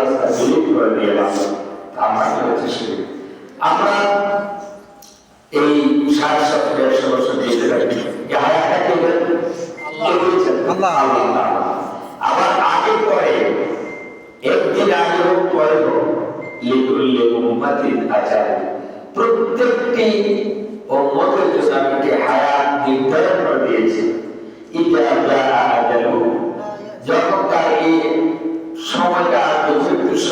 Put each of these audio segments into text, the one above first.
আল্লাহর বিলীন করে দিলাম আমরা কি হচ্ছে শিরিক আমরা এই ষাট সত্তর একশো বছর। আল্লাহ তাআলা। আবার আগে পরে একদিন আগে হোক পরে হোক প্রত্যেকটি যখন তার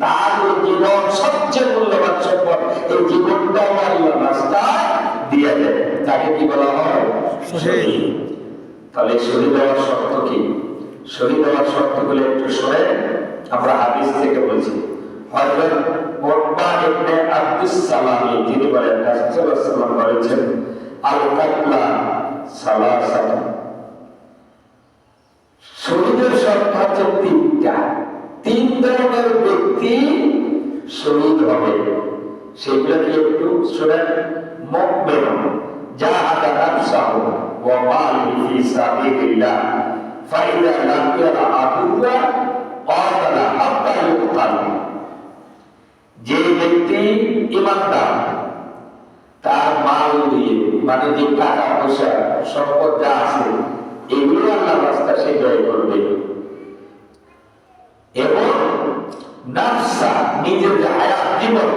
তার জীবন সবচেয়ে মূল্যবান সম্পদ তাকে কি বলা হয়। তাহলে শহীদ হওয়ার শর্ত কি শহীদ হওয়ার শর্তগুলো একটু শোনে আমরা হাদিস থেকে বলছি হযরত ওরবা ইবনে আব্দুস সালামি তিনি বলেন রাসূলুল্লাহ বলেছেন আল সালাসাতা শহীদের সংখ্যা হচ্ছে তিনটা তিন ধরনের ব্যক্তি শহীদ হবে সেগুলো কি একটু শোনেন মুমিন জাহাদা নাফসাহু ওয়া মালিহি ফি সাবিলিল্লাহ ফাইদা লাকিয়া আদুয়া ক্বাতালা হাত্তা ইউকাল যে ব্যক্তি ইমানদার তার মাল দিয়ে মানে যে টাকা পয়সা সম্পদ যা আছে, এগুলো আল্লাহ রাস্তা সে ব্যয় করবে। এবং নাফসা, নিজের যে হায়াত, জীবন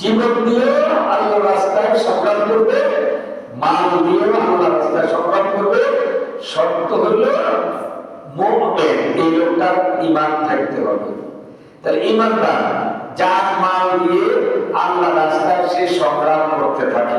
জীবন দিয়ে আল্লাহ রাস্তায় সংগ্রাম করবে, মাল দিয়ে আল্লাহ রাস্তায় সংগ্রাম করবে। শর্ত হলো মুমিন, এই লোকটার ঈমান থাকতে হবে। তাহলে ঈমানদার, যার মাল দিয়ে আল্লাহ রাস্তায় সে সংগ্রাম করতে থাকে।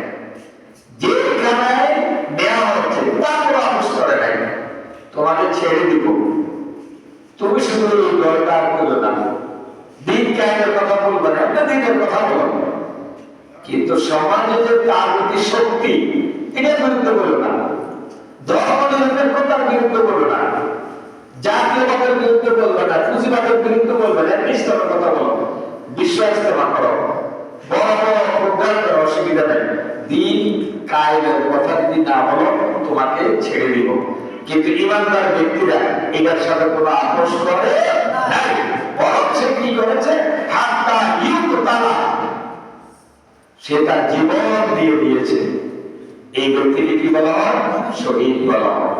তোমাকে ছেড়ে দিব। তুমি শুধু দরকার করো না। দিন কায়েমের কথা বলবে না, একটা দিনের কথা বলো। কিন্তু সমাজে যে তার প্রতি শক্তি এটার বিরুদ্ধে বলো না। বিরুদ্ধে বলো না। জাতীয়বাদের বলবে না, পুঁজিবাদের বলবে না ইসলামের কথা বলো। বিশ্ব ইস্তেমা করো। বড় বড় প্রোগ্রাম করো, অসুবিধা নেই। দিন কায়েমের কথা যদি না বলো, তোমাকে ছেড়ে দিব। কিন্তু ইমানদার ব্যক্তিরা এটার সাথে কোনো আপোষ করে নাই। কি করেছে? হাতটা ইউক তারা সে তার জীবন দিয়ে দিয়েছে। এই ব্যক্তিকে কি বলা হয়? শহীদ বলা হয়।